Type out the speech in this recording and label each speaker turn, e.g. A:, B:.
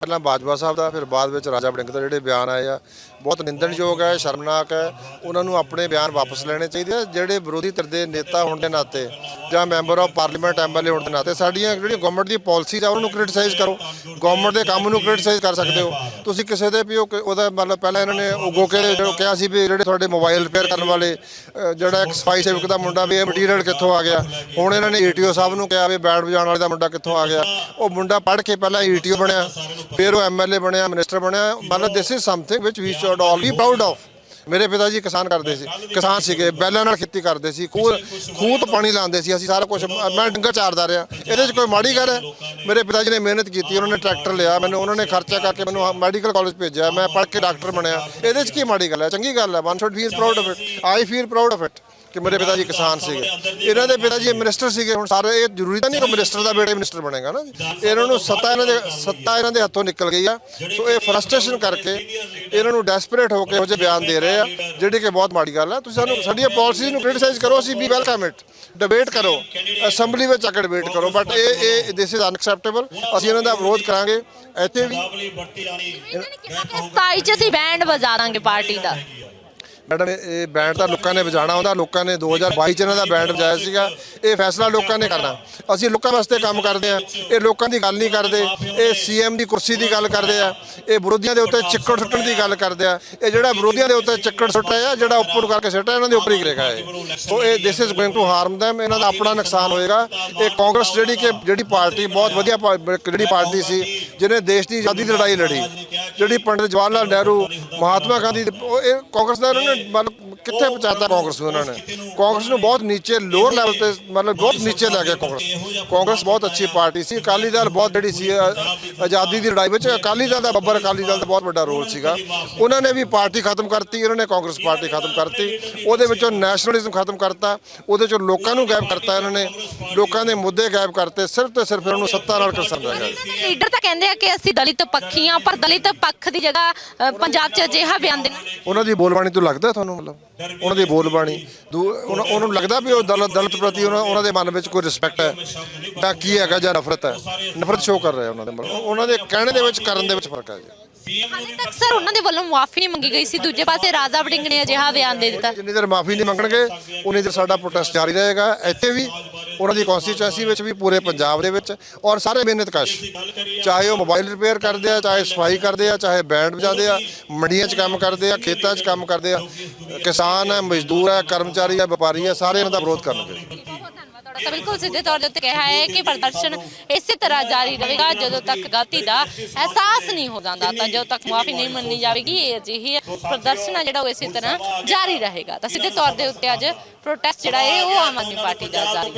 A: ਪਹਿਲਾਂ ਬਾਜਵਾ ਸਾਹਿਬ ਦਾ, ਫਿਰ ਬਾਅਦ ਵਿੱਚ ਰਾਜਾ ਬੜਿੰਗ ਦਾ ਜਿਹੜੇ ਬਿਆਨ ਆਏ ਆ, ਬਹੁਤ ਨਿੰਦਣਯੋਗ ਹੈ, ਸ਼ਰਮਨਾਕ ਹੈ। ਉਹਨਾਂ ਨੂੰ ਆਪਣੇ ਬਿਆਨ ਵਾਪਸ ਲੈਣੇ ਚਾਹੀਦੇ ਆ, ਜਿਹੜੇ ਵਿਰੋਧੀ ਧਿਰ ਦੇ ਨੇਤਾ ਹੋਣ ਦੇ ਨਾਤੇ ਜਾਂ ਮੈਂਬਰ ਆਫ ਪਾਰਲੀਮੈਂਟ ਐਮਐਲਏ ਹੋਣ ਦੇ ਨਾਤੇ, ਸਾਡੀਆਂ ਜਿਹੜੀਆਂ ਗਵਰਨਮੈਂਟ ਦੀ ਪਾਲਿਸੀਜ਼ ਆ, ਉਹਨਾਂ ਨੂੰ ਕ੍ਰਿਟਿਸਾਈਜ਼ ਕਰੋ। ਗਵਰਨਮੈਂਟ ਦੇ ਕੰਮ ਨੂੰ ਕ੍ਰਿਟਿਸਾਈਜ਼ ਕਰ ਸਕਦੇ ਹੋ। ਤੁਸੀਂ ਕਿਸੇ ਦੇ ਵੀ ਉਹ ਕ- ਉਹਦਾ ਮਤਲਬ ਪਹਿਲਾਂ ਇਹਨਾਂ ਨੇ ਉਗੋ ਕੇ ਜਿਹੜਾ ਕਿਹਾ ਸੀ ਵੀ ਜਿਹੜੇ ਤੁਹਾਡੇ ਮੋਬਾਈਲ ਰਿਪੇਅਰ ਕਰਨ ਵਾਲੇ ਜਿਹੜਾ ਇੱਕ ਸਫ਼ਾਈ ਸੇਵਕ ਦਾ ਮੁੰਡਾ ਵੀ ਇਹ ਮਟੀਰੀਅਲ ਕਿੱਥੋਂ ਆ ਗਿਆ? ਹੁਣ ਇਹਨਾਂ ਨੇ ਈਟੀਓ ਸਾਹਿਬ ਨੂੰ ਕਿਹਾ ਵੀ ਬੈਂਡ ਵਜਾਉਣ ਵਾਲੇ ਦਾ ਮੁੰਡਾ ਕਿੱਥੋਂ ਆ ਗਿਆ? ਉਹ ਮੁੰਡਾ ਪੜ੍ਹ ਕੇ ਪਹਿਲਾਂ ਈਟੀਓ ਬਣਿਆ। ਫਿਰ ਉਹ ਐਮਐਲਏ ਬਣਿਆ, ਮਿਨਿਸਟਰ ਬਣਿਆ, ਮਤਲਬ this is something which we should all be proud of ਮੇਰੇ ਪਿਤਾ ਜੀ ਕਿਸਾਨ ਕਰਦੇ ਸੀ, ਕਿਸਾਨ ਸੀਗੇ, ਬੈਲਾਂ ਨਾਲ ਖੇਤੀ ਕਰਦੇ ਸੀ, ਖੂਹ ਖੂਹ ਤੋਂ ਪਾਣੀ ਲਾਉਂਦੇ ਸੀ, ਅਸੀਂ ਸਾਰਾ ਕੁਝ ਮੈਂ ਡੰਗਾ ਚਾਰਦਾ ਰਿਹਾ। ਇਹਦੇ 'ਚ ਕੋਈ ਮਾੜੀ ਗੱਲ ਹੈ? ਮੇਰੇ ਪਿਤਾ ਜੀ ਨੇ ਮਿਹਨਤ ਕੀਤੀ, ਉਹਨਾਂ ਨੇ ਟਰੈਕਟਰ ਲਿਆ, ਮੈਨੂੰ ਉਹਨਾਂ ਨੇ ਖਰਚਾ ਕਰਕੇ ਮੈਨੂੰ ਮੈਡੀਕਲ ਕਾਲਜ ਭੇਜਿਆ, ਮੈਂ ਪੜ੍ਹ ਕੇ ਡਾਕਟਰ ਬਣਿਆ। ਇਹਦੇ 'ਚ ਕੀ ਮਾੜੀ ਗੱਲ ਹੈ? ਚੰਗੀ ਗੱਲ ਹੈ। One should feel proud of it I feel proud of it ਕਿ ਮੇਰੇ ਪਿਤਾ ਜੀ ਕਿਸਾਨ ਸੀਗੇ। ਇਹਨਾਂ ਦੇ ਪਿਤਾ ਜੀ ਮਿਨਿਸਟਰ ਸੀਗੇ। ਹੁਣ ਸਾਰੇ ਇਹ ਜ਼ਰੂਰੀ ਤਾਂ ਨਹੀਂ ਕਿ ਮਿਨਿਸਟਰ ਦਾ ਬੇਟਾ ਮਿਨਿਸਟਰ ਬਣੇਗਾ ਨਾ ਇਹਨਾਂ ਨੂੰ ਸੱਤਾ ਇਹਨਾਂ ਦੇ ਸੱਤਾ ਇਹਨਾਂ ਦੇ ਹੱਥੋਂ ਨਿਕਲ ਗਈ ਆ। ਸੋ ਇਹ ਫਰਸਟ੍ਰੇਸ਼ਨ ਕਰਕੇ ਇਹਨਾਂ ਨੂੰ ਡੈਸਪਰੇਟ ਹੋ ਕੇ ਉਹ ਜਿਹੇ ਬਿਆਨ ਦੇ ਰਹੇ ਆ ਜਿਹੜੀ ਕਿ ਬਹੁਤ ਮਾੜੀ ਗੱਲ ਹੈ ਤੁਸੀਂ ਸਾਨੂੰ ਸਾਡੀਆਂ ਪਾਲਿਸੀਜ਼ ਨੂੰ ਕ੍ਰਿਟਿਸਾਈਜ਼ ਕਰੋ ਅਸੀਂ ਵੀ ਵੈਲਕਮ ਇਟ ਡਿਬੇਟ ਕਰੋ। ਅਸੈਂਬਲੀ ਵਿੱਚ ਆ ਕੇ ਡਿਬੇਟ ਕਰੋ। ਬਟ ਇਹ ਇਹ ਦਿਸ ਇਜ਼ ਅਨਐਕਸੈਪਟੇਬਲ ਅਸੀਂ ਇਹਨਾਂ ਦਾ ਵਿਰੋਧ ਕਰਾਂਗੇ। ਇੱਥੇ ਵੀ
B: ਇਹਨਾਂ ਨੇ ਕਿਹਾ ਕਿ 27 ਚ ਅਸੀਂ ਬੈਂਡ ਵਜਾ ਦਾਂਗੇ ਪਾਰਟੀ ਦਾ।
A: ਮੈਡਮ, ਇਹ ਬੈਂਡ ਤਾਂ ਲੋਕਾਂ ਨੇ ਵਜਾਣਾ ਹੁੰਦਾ ਲੋਕਾਂ ਨੇ 2022 ਚ ਇਹਨਾਂ ਦਾ ਬੈਂਡ ਵਜਾਇਆ ਸੀਗਾ। ਇਹ ਫੈਸਲਾ ਲੋਕਾਂ ਨੇ ਕਰਨਾ। ਅਸੀਂ ਲੋਕਾਂ ਵਾਸਤੇ ਕੰਮ ਕਰਦੇ ਆ ਇਹ ਲੋਕਾਂ ਦੀ ਗੱਲ ਨਹੀਂ ਕਰਦੇ। ਇਹ ਸੀਐਮ ਦੀ ਕੁਰਸੀ ਦੀ ਗੱਲ ਕਰਦੇ ਆ। ਇਹ ਵਿਰੋਧੀਆਂ ਦੇ ਉੱਤੇ ਚਿੱਕੜ ਸੁੱਟਣ ਦੀ ਗੱਲ ਕਰਦੇ ਆ। ਇਹ ਜਿਹੜਾ ਵਿਰੋਧੀਆਂ ਦੇ ਉੱਤੇ ਚਿੱਕੜ ਸੁੱਟਿਆ ਜਿਹੜਾ ਉੱਪਰ ਕਰਕੇ ਸੁੱਟਿਆ ਇਹਨਾਂ ਦੇ ਉੱਪਰ ਹੀ ਗਿਰੇਗਾ ਇਹ। ਸੋ ਇਹ this is going to harm them ਇਹਨਾਂ ਦਾ ਆਪਣਾ ਨੁਕਸਾਨ ਹੋਏਗਾ। ਇਹ ਕਾਂਗਰਸ ਜਿਹੜੀ ਕਿ, ਜਿਹੜੀ ਪਾਰਟੀ, ਬਹੁਤ ਵਧੀਆ ਪਾ- ਜਿਹੜੀ ਪਾਰਟੀ ਸੀ, ਜਿਹਨੇ ਦੇਸ਼ ਦੀ ਆਜ਼ਾਦੀ ਦੀ ਲੜਾਈ ਲੜੀ। ਜਿਹੜੀ ਪੰਡਿਤ ਜਵਾਹਰ ਲਾਲ ਨਹਿਰੂ ਮਹਾਤਮਾ ਗਾਂਧੀ ਦੇ- ਉਹ ਇਹ ਕਾਂਗਰਸ ਦਾ ਉਹਨਾਂ ਨੇ ਮਤਲਬ ਕਿੱਥੇ ਪਹੁੰਚਾਤਾ ਕਾਂਗਰਸ ਨੂੰ ਉਹਨਾਂ ਨੇ? ਕਾਂਗਰਸ ਨੂੰ ਬਹੁਤ ਨੀਚੇ ਲੋਅਰ ਲੈਵਲ ਤੇ ਮਤਲਬ ਬਹੁਤ ਨੀਚੇ ਲੈ ਗਿਆ ਕਾਂਗਰਸ। ਕਾਂਗਰਸ ਬਹੁਤ ਅੱਛੀ ਪਾਰਟੀ ਸੀ ਅਕਾਲੀ ਦਲ ਬਹੁਤ ਜਿਹੜੀ ਸੀ ਅ- ਆਜ਼ਾਦੀ ਦੀ ਲੜਾਈ ਵਿੱਚ ਅਕਾਲੀ ਦਲ ਦਾ ਬੱਬਰ ਅਕਾਲੀ ਦਲ ਦਾ ਬਹੁਤ ਵੱਡਾ ਰੋਲ ਸੀਗਾ। ਉਹਨਾਂ ਨੇ ਵੀ ਪਾਰਟੀ ਖਤਮ ਕਰਤੀ ਇਹਨਾਂ ਨੇ ਕਾਂਗਰਸ ਪਾਰਟੀ ਖਤਮ ਕਰਤੀ। ਉਹਦੇ ਵਿੱਚੋਂ ਨੈਸ਼ਨਲਿਜ਼ਮ ਖਤਮ ਕਰਤਾ ਉਹਦੇ ਚੋਂ ਲੋਕਾਂ ਨੂੰ ਗਾਇਬ ਕਰਤਾ ਇਹਨਾਂ ਨੇ। ਲੋਕਾਂ ਦੇ ਮੁੱਦੇ ਗਾਇਬ ਕਰਤੇ ਸਿਰਫ ਤੇ ਸਿਰਫ ਇਹਨਾਂ ਨੂੰ ਸੱਤਾ ਨਾਲ ਕਰਸਨ ਰਹਿ ਗਿਆ।
B: ਇਹਨਾਂ ਲੀਡਰ ਤਾਂ ਕਹਿੰਦੇ ਆ ਕਿ ਅਸੀਂ ਦਲਿਤ ਪੱਖੀ ਆ ਪਰ ਦਲਿਤ ਪੱਖ ਦੀ ਜਗ੍ਹਾ ਅ, ਪੰਜਾਬ 'ਚ ਅਜਿਹਾ ਬਿਆਨ ਦੇਣਾ।
A: ਉਹਨਾਂ ਦੀ ਬੋਲਬਾਣੀ ਤੋਂ ਲੱਗਦਾ ਤੁਹਾਨੂੰ ਮਤਲਬ? ਉਹਨਾਂ ਦੀ ਬੋਲਬਾਣੀ? ਦੂ- ਉਹਨਾਂ ਉਹਨਾਂ ਨੂੰ ਲੱਗਦਾ ਵੀ ਉਹ ਦਲਿਤ ਦਲਿਤ ਪ੍ਰਤੀ ਉਹਨਾਂ ਉਹਨਾਂ ਦੇ ਮਨ ਵਿੱਚ ਕੋਈ ਰਿਸਪੈਕਟ ਹੈ? ਤਾਂ ਕੀ ਹੈਗਾ ਜਾਂ ਨਫ਼ਰਤ ਹੈ? ਨਫ਼ਰਤ ਸ਼ੋਅ ਕਰ ਰਿਹਾ ਉਹਨਾਂ ਦੇ ਮਤਲਬ। ਉਹਨਾਂ ਦੇ ਕਹਿਣੇ ਦੇ ਵਿੱਚ ਕਰਨ ਦੇ ਵਿੱਚ ਫ਼ਰਕ ਹੈ ਜੀ।
B: ਹਾਲੇ ਤੱਕ ਸਰ ਉਹਨਾਂ ਦੇ ਵੱਲੋਂ ਮੁਆਫੀ ਨਹੀਂ ਮੰਗੀ ਗਈ ਸੀ ਦੂਜੇ ਪਾਸੇ ਰਾਜਾ ਵੜਿੰਗ ਨੇ ਅਜਿਹਾ ਬਿਆਨ ਦੇ ਦਿੱਤਾ।
A: ਜਿੰਨੀ ਦੇਰ ਮਾਫੀ ਨਹੀਂ ਮੰਗਣਗੇ ਉਨੀ ਦੇਰ ਸਾਡਾ ਪ੍ਰੋਟੈਸਟ ਜਾਰੀ ਰਹੇਗਾ। ਇੱਥੇ ਵੀ ਉਹਨਾਂ ਦੀ ਕਨਸਟੀਚੁਐਂਸੀ ਵਿੱਚ ਵੀ ਪੂਰੇ ਪੰਜਾਬ ਦੇ ਵਿੱਚ ਔਰ ਸਾਰੇ ਮਿਹਨਤਕਸ਼ ਚਾਹੇ ਉਹ ਮੋਬਾਈਲ ਰਿਪੇਅਰ ਕਰਦੇ ਆ ਚਾਹੇ ਸਫ਼ਾਈ ਕਰਦੇ ਆ ਚਾਹੇ ਬੈਂਡ ਵਜਾਉਂਦੇ ਆ ਮੰਡੀਆਂ 'ਚ ਕੰਮ ਕਰਦੇ ਆ ਖੇਤਾਂ 'ਚ ਕੰਮ ਕਰਦੇ ਆ। ਕਿਸਾਨ ਹੈ ਮਜ਼ਦੂਰ ਹੈ ਕਰਮਚਾਰੀ ਹੈ ਵਪਾਰੀ ਹੈ ਸਾਰੇ ਇਹਨਾਂ ਦਾ ਵਿਰੋਧ ਕਰਨਗੇ।
B: ਤਾਂ ਬਿਲਕੁਲ ਸਿੱਧੇ ਤੌਰ ਦੇ ਉੱਤੇ ਕਿਹਾ ਹੈ ਕਿ ਪ੍ਰਦਰਸ਼ਨ ਇਸੇ ਤਰ੍ਹਾਂ ਜਾਰੀ ਰਹੇਗਾ ਜਦੋਂ ਤੱਕ ਗਲਤੀ ਦਾ ਅਹਿਸਾਸ ਨਹੀਂ ਹੋ ਜਾਂਦਾ ਤਾਂ ਜਦੋਂ ਤੱਕ ਮਾਫੀ ਨਹੀਂ ਮੰਨੀ ਜਾਵੇਗੀ, ਇਹ ਅਜਿਹੀ ਪ੍ਰਦਰਸ਼ਨ ਆ ਜਿਹੜਾ ਉਹ ਇਸੇ ਤਰ੍ਹਾਂ ਜਾਰੀ ਰਹੇਗਾ। ਤਾਂ ਸਿੱਧੇ ਤੌਰ ਦੇ ਉੱਤੇ ਅੱਜ ਪ੍ਰੋਟੈਸਟ ਜਿਹੜਾ ਹੈ, ਉਹ ਆਮ ਆਦਮੀ ਪਾਰਟੀ ਦਾ ਜਾਰੀ